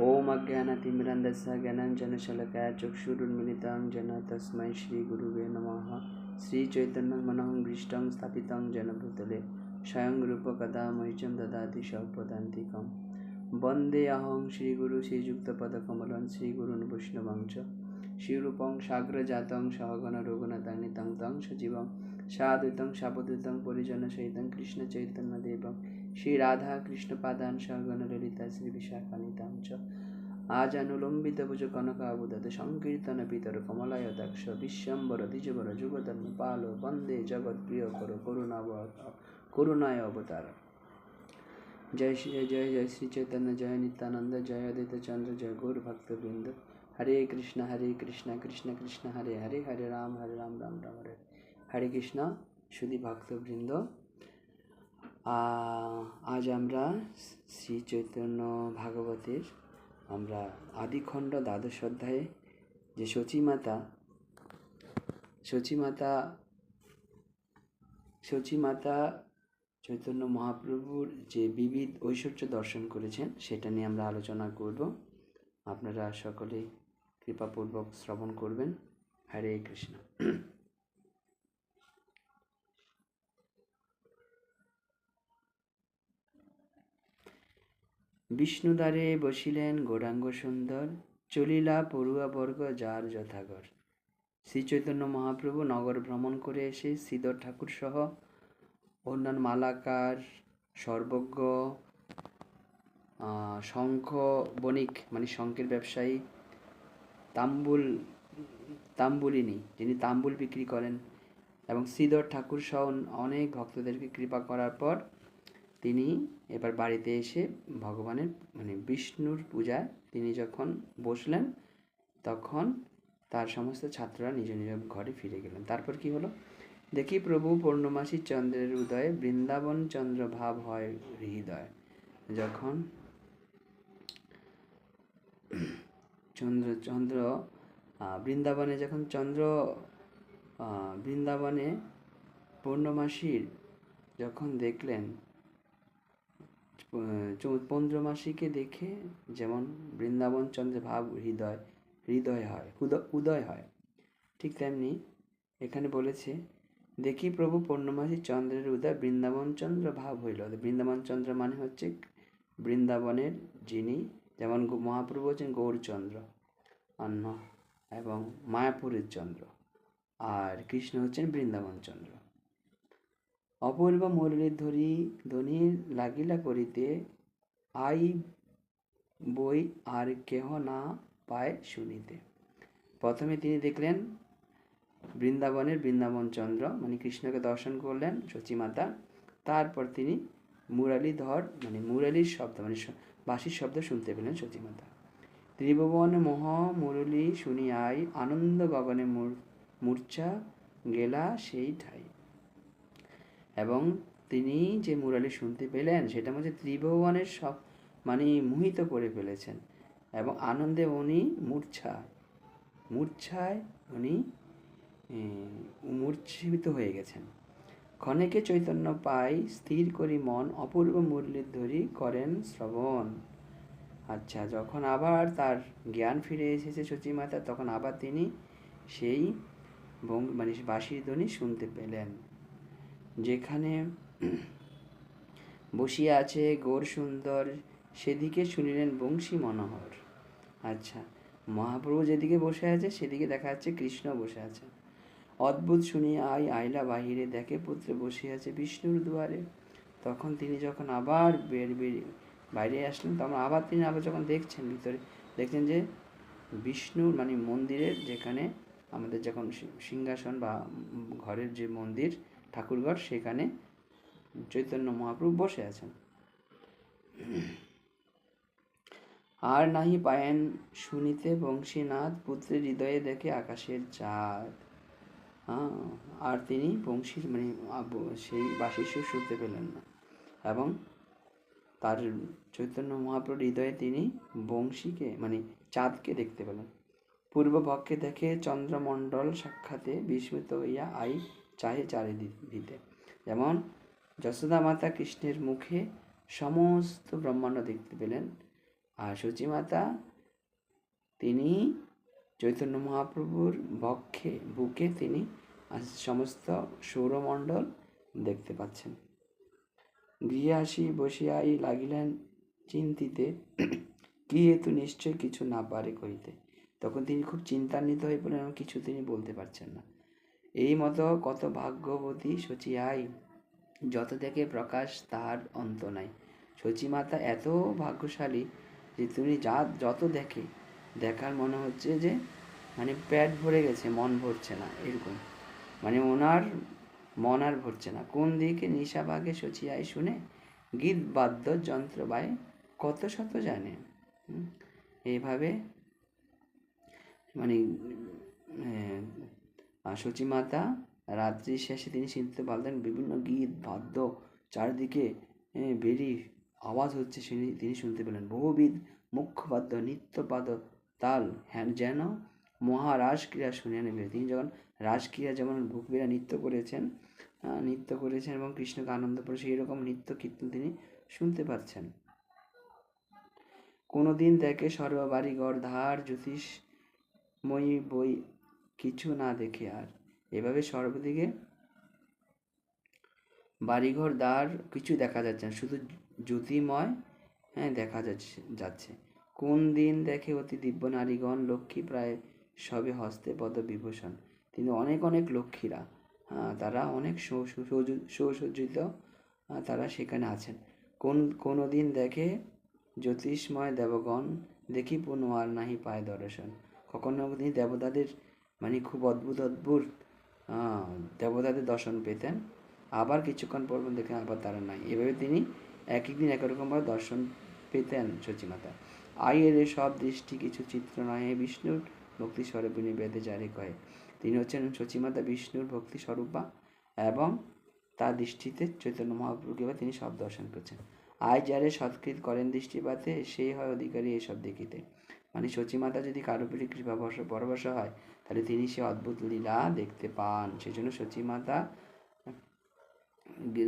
ॐ अज्ञानतिमिरन्दस्य ज्ञानाञ्जनशलकाय चक्षुरुन्मिलितं जन तस्मै श्रीगुरुवे नमः श्रीचैतन्यं मनः गृष्टं स्थापितं जनभूतले स्वयं रूपकदा मह्यं ददाति स्वपदान्तिकं वन्दे अहं श्रीगुरु श्रीयुक्तपदकमलं श्रीगुरुन् वैष्णवं च श्रीरूपं साग्रजातं सहगणरघुनतानितं तं सजीवं साद्वैतं सावधूतं परिजनसहितं कृष्णचैतन्यदेवं শ্রীরাধা কৃষ্ণপাদান সহগণ ললিতা শ্রী বিশাখানিতাম চ। আজ অনুলম্বিত ভুজ কনক সংকীর্তন পিতর কমলায় দাক্ষ বিশ্বম্বর দ্বিজবর যুগধর্ম পাল বন্দে জগৎ প্রিয় কর করুণা করুণায় অবতার। জয় শ্রী জয় জয় শ্রী চৈতন্য, জয় নিত্যানন্দ, জয় অদিত চন্দ্র, জয় গৌর ভক্তবৃন্দ। হরে কৃষ্ণ হরে কৃষ্ণ কৃষ্ণ কৃষ্ণ, হরে হরে হরে রাম হরে রাম রাম রাম, হরে হরে। কৃষ্ণ শুধু ভক্তবৃন্দ। আজ আমরা শ্রী চৈতন্য ভাগবতের আমরা আদিখণ্ড দ্বাদশ অধ্যায়ে যে সচিমাতা সচিমাতা সচিমাতা চৈতন্য মহাপ্রভুর যে বিবিধ ঐশ্বর্য দর্শন করেছেন, সেটা নিয়ে আমরা আলোচনা করব। আপনারা সকলে কৃপাপূর্বক শ্রবণ করবেন। হরে কৃষ্ণ। বিষ্ণুদ্বারে বসিলেন গৌরাঙ্গ সুন্দর, চলিলা পড়ুয়া বর্গ যার যথাগর। শ্রী চৈতন্য মহাপ্রভু নগর ভ্রমণ করে এসে শ্রীধর ঠাকুর সহ অন্যান্য মালাকার, সর্বজ্ঞ শঙ্খ, বণিক মানে শঙ্খের ব্যবসায়ী, তাম্বুল, তাম্বুলিনী, যিনি তাম্বুল বিক্রি করেন এবং শ্রীধর ঠাকুর সহ অনেক ভক্তদেরকে কৃপা করার পর তিনি এবার বাড়িতে এসে ভগবানের মানে বিষ্ণুর পূজায় তিনি যখন বসলেন, তখন তার সমস্ত ছাত্ররা নিজ নিজ ঘরে ফিরে গেলেন। তারপর কি হলো? দেখি প্রভু পূর্ণমাসী চন্দ্রের উদয়ে বৃন্দাবন চন্দ্র ভাব হয় হৃদয়। যখন চন্দ্র চন্দ্র বৃন্দাবনে যখন চন্দ্র বৃন্দাবনে পূর্ণমাসীর যখন দেখলেন পৌন্দ্রমাসীকে দেখে যেমন বৃন্দাবন চন্দ্রের ভাব হৃদয় হৃদয় হয়, উদয় হয়। ঠিক তেমনি এখানে বলেছে, দেখি প্রভু পূর্ণমাসী চন্দ্রের উদয়, বৃন্দাবন চন্দ্র ভাব হইল। বৃন্দাবন চন্দ্র মানে হচ্ছে বৃন্দাবনের যিনি যেমন মহাপ্রভু হচ্ছেন গৌরচন্দ্র, অন্য এবং মায়াপুরের চন্দ্র, আর কৃষ্ণ হচ্ছেন বৃন্দাবন চন্দ্র। অপূর্ব মুরলীর ধরি ধ্বনি লাগিলা করিতে আই বই আর কেহ না পায় শুনিতে। প্রথমে তিনি দেখলেন বৃন্দাবনের বৃন্দাবন চন্দ্র মানে কৃষ্ণকে দর্শন করলেন সচিমাতা তারপর তিনি মুরালিধর মানে মুরালির শব্দ মানে বাঁশির শব্দ শুনতে পেলেন সচিমাতা ত্রিভুবন মোহ মুরলী শুনিয়াই আনন্দ গগনে মূর্ছা গেলা সেই ঠাই। এবং তিনি যে মুরালি শুনতে পেলেন, সেটা মধ্যে ত্রিভুবনের সব মানে মোহিত করে ফেলেছেন। এবং আনন্দে উনি মূর্ছা মূর্ছায় উনি মূর্ছিত হয়ে গেছেন। ক্ষণেকে চৈতন্য পাই স্থির করি মন, অপূর্ব মুরলির ধরি করেন শ্রবণ। আচ্ছা যখন আবার তার জ্ঞান ফিরে এসেছে সচিমাতা তখন আবার তিনি সেই মানে বাঁশির ধ্বনি শুনতে পেলেন। যেখানে বসিয়া আছে গোর সুন্দর, সেদিকে শুনিলেন বংশী মনোহর। আচ্ছা মহাপ্রভু যেদিকে বসে আছে, সেদিকে দেখা যাচ্ছে কৃষ্ণ বসে আছে। অদ্ভুত শুনিয়া আই আইলা বাহিরে দেখে পুত্রে বসে আছে বিষ্ণুর দুয়ারে। তখন তিনি যখন আবার বের বেরিয়ে বাইরে আসলেন, তখন আবার তিনি আবার যখন দেখছেন ভিতরে, দেখছেন যে বিষ্ণুর মানে মন্দিরের যেখানে আমাদের যখন সিংহাসন বা ঘরের যে মন্দির ঠাকুরঘর, সেখানে চৈতন্য মহাপ্রভু বসে আছেন। আর নাহি পায়েন শুনিতে বংশীনাথ, পুত্রের হৃদয়ে দেখে আকাশের চাঁদ। আর তিনি বংশীর মানে সেই বাসির সুর শুনতে পেলেন না। এবং তার চৈতন্য মহাপ্রভুর হৃদয়ে তিনি বংশীকে মানে চাঁদকে দেখতে পেলেন। পূর্বপক্ষে দেখে চন্দ্রমণ্ডল সাক্ষাতে বিস্মিত হইয়া আই চাহে চারিদিকে। যেমন যশোদা মাতা কৃষ্ণের মুখে সমস্ত ব্রহ্মাণ্ড দেখতে পেলেন আর সচিমাতা তিনি চৈতন্য মহাপ্রভুর বক্ষে, বুকে তিনি সমস্ত সৌরমণ্ডল দেখতে পাচ্ছেন। গৃহে আসি বসিয়াই লাগিলেন চিন্তিতে। কি হেতু নিশ্চয় কিছু না পারে করিতে তখন তিনি খুব চিন্তান্বিত হয়ে পড়লেন এবং কিছু তিনি বলতে পারছেন না। এই মতো কত ভাগ্যবতী সচিয়াই যত দেখে প্রকাশ তাহার অন্ত নাই। সচিমাতা এত ভাগ্যশালী যে তুমি যা, যত দেখে, দেখার মনে হচ্ছে যে মানে পেট ভরে গেছে, মন ভরছে না, এরকম। মানে ওনার মন আর ভরছে না। কোন দিকে নিশাবাগে সচিয়াই শুনে, গীত বাদ্য যন্ত্র বায় কত শত জানে? এইভাবে মানে সচিমাতা রাত্রি শেষে তিনি শুনতে পারলেন বিভিন্ন গীত, বাদ্য চারিদিকে বেরি আওয়াজ হচ্ছে তিনি শুনতে পেলেন। বহুবিধ মুখ্যবাদ্য নৃত্যবাদ তাল হ্যাঁ যেন মহারাস ক্রিয়া শুনে নেবে তিনি যখন রাসক্রিয়া যেমন ভূপীরা নৃত্য করেছেন নৃত্য করেছেন এবং কৃষ্ণকে আনন্দ করে সেই রকম নৃত্য কীর্তন তিনি শুনতে পাচ্ছেন। কোনোদিন দেখে সর্ববাড়িঘর ধার জ্যোতিষময়ী বই কিছু না দেখে আর। এভাবে সর্বদিকে বাড়িঘর দ্বার কিছু দেখা যাচ্ছে না শুধু জ্যোতিময় হ্যাঁ দেখা যাচ্ছে যাচ্ছে। কোন দিন দেখে অতি দিব্য নারীগণ লক্ষ্মী প্রায় সবে হস্তে পদ বিভূষণ কিন্তু অনেক অনেক লক্ষ্মীরা হ্যাঁ, তারা অনেক সৌসজ্জিত আহ, তারা সেখানে আছেন। কোন কোনো দিন দেখে জ্যোতিষময় দেবগণ দেখি পুনঃ আর নাহি পায় দর্শন। কখনো তিনি দেবতাদের মানে খুব অদ্ভুত অদ্ভুত দেবতাদের দর্শন পেতেন। আবার কিছুক্ষণ পর দেখেন আবার তারা নাই। এভাবে তিনি এক এক দিন একরকমভাবে দর্শন পেতেন সচিমাতা আইয়ের এ সব দৃষ্টি কিছু চিত্র নয় বিষ্ণুর ভক্তি স্বরূপিণী বেদে জারি কয় তিনি হচ্ছেন সচিমাতা বিষ্ণুর ভক্তি স্বরূপা এবং তার দৃষ্টিতে চৈতন্য মহাপ্রভুকে বা তিনি সব দর্শন করছেন আয় যারে সৎকৃত করেন দৃষ্টিপাতে, সেই হয় অধিকারী এসব দেখিতে। মানে সচিমাতা যদি কারও প্রতি কৃপা পরবশ হয় তাহলে তিনি সে অদ্ভুত লীলা দেখতে পান। সেই জন্য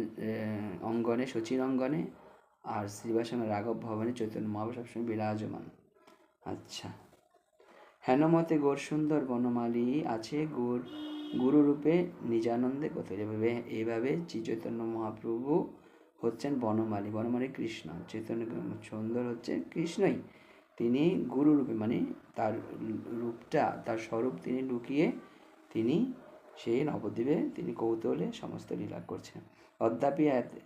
আহ, অঙ্গনে শচীর অঙ্গনে আর শ্রীবাসন রাঘব ভবনে চৈতন্য মহাপ্রভু সবসময় বিরাজমান। আচ্ছা। হেনমতে গৌর সুন্দর বনমালী আছে গুর গুরুরূপে নিজানন্দে কোথায় এভাবে এইভাবে চৈতন্য মহাপ্রভু হচ্ছেন বনমালী। বনমালী কৃষ্ণ। চৈতন্য সুন্দর হচ্ছে কৃষ্ণই। তিনি গুরুরূপে মানে তার রূপটা, তার স্বরূপ তিনি লুকিয়ে তিনি সেই নবদ্বীপে তিনি কৌতূহলে সমস্ত লীলা করছেন। অদ্যাপি এত-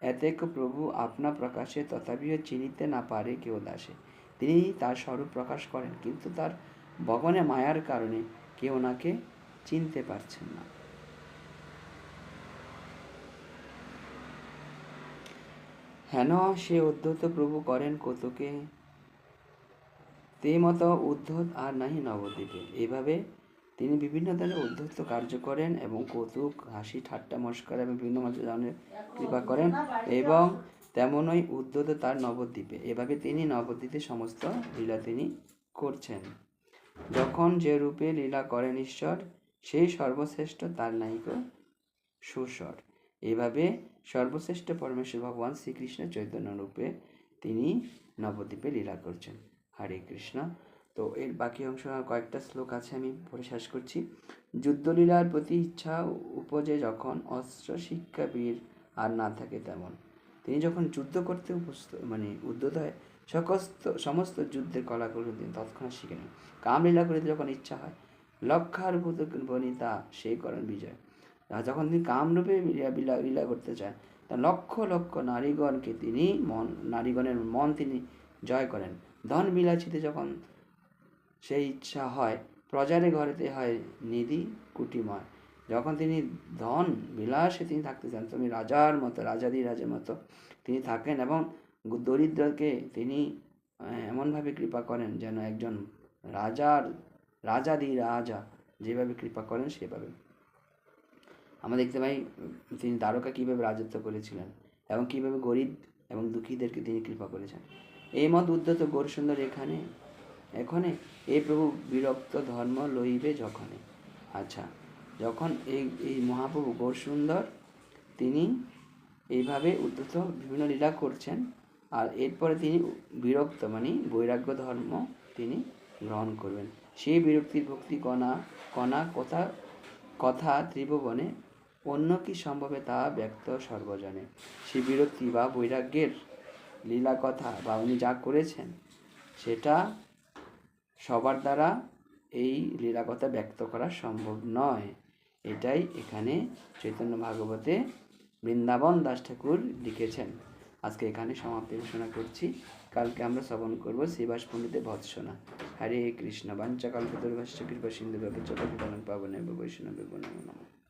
এতেক প্রভু আপনা প্রকাশে তথাপিও চিনিতে না পারে কেউ দাসে। তিনি তার স্বরূপ প্রকাশ করেন, কিন্তু তার ভগবানে মায়ার কারণে কেউ ওনাকে চিনতে পারছেন না। হেন সে উদ্ধত প্রভু করেন কতকে তে মতো উদ্ধত আর নাহি নবদ্বীপে। এভাবে তিনি বিভিন্ন ধরনের উদ্ধত কার্য করেন এবং কৌতুক, হাসি, ঠাট্টা, মস্করা এবং বিভিন্ন ধরনের কৃপা করেন এবং তেমনই উদ্ধত তার নবদ্বীপে। এভাবে তিনি নবদ্বীপে সমস্ত লীলা তিনি করছেন। যখন যে রূপে লীলা করেন ঈশ্বর, সেই সর্বশ্রেষ্ঠ তার নায়িক সুস্বর। এভাবে সর্বশ্রেষ্ঠ পরমেশ্বর ভগবান শ্রীকৃষ্ণ চৈতন্য রূপে তিনি নবদ্বীপে লীলা করছেন। হরে কৃষ্ণ। তো এর বাকি অংশ কয়েকটা শ্লোক আছে আমি পড়ে শেষ করছি। যুদ্ধলীলার প্রতি ইচ্ছা উপজে যখন অস্ত্র শিক্ষা বীর আর না থাকে তেমন। তিনি যখন যুদ্ধ করতে উপস্থ মানে উদ্যত হয় সমস্ত সমস্ত যুদ্ধের কলাগুলো তিনি তৎক্ষণাৎ শিখে নেন। কামলীলা করিতে যখন ইচ্ছা হয় লক্ষার্ভূত বনিতা সেই করেন বিজয়। যখন তিনি কামরূপে লীলা- লীলা করতে চান, তা লক্ষ লক্ষ নারীগণকে তিনি মন, নারীগণের মন তিনি জয় করেন। ধন বিলাসিতে যখন সেই ইচ্ছা হয় প্রজারে ঘরেতে হয় নিধি কুটিময়। যখন তিনি ধন বিলাসে তিনি থাকতে চান তুমি রাজার মতো রাজাদি রাজার মতো তিনি থাকেন এবং দরিদ্রকে তিনি এমনভাবে কৃপা করেন যেন একজন রাজার রাজাদি রাজা যেভাবে কৃপা করেন সেভাবে। আমরা দেখতে পাই তিনি দ্বারকা কীভাবে রাজত্ব করেছিলেন এবং কীভাবে গরিব এবং দুঃখীদেরকে তিনি কৃপা করেছেন। এই মত উদ্ধত গৌর সুন্দর এখানে এখানে এই প্রভু বিরক্ত ধর্ম লইবে যখনে। আচ্ছা যখন এই এই মহাপ্রভু গৌর সুন্দর তিনি এইভাবে উদ্ধত বিভিন্ন লীলা করছেন, আর এরপরে তিনি বিরক্ত মানে বৈরাগ্য ধর্ম তিনি গ্রহণ করবেন। সেই বিরক্তির ভক্তি কণা কণা কথা কথা ত্রিভুবনে অন্য কি সম্ভবে তা ব্যক্ত সর্বজনে। সেই বিরক্তি বা বৈরাগ্যের লীলা কথা বা উনি যা করেছেন, সেটা সবার দ্বারা এই লীলা কথা ব্যক্ত করা সম্ভব নয়। এটাই এখানে চৈতন্য ভাগবতে বৃন্দাবন দাস ঠাকুর লিখেছেন। আজকে এখানে সমাপ্তি ঘোষণা করছি। কালকে আমরা শ্রবণ করব শ্রীবাস পণ্ডিতের ভৎসনা। হরে কৃষ্ণ বাঞ্চা কালকে দুর্ভাষ্য, কৃপা সিন্ধু ব্যবচ্চ পাবনে বৈষ্ণব নমঃ।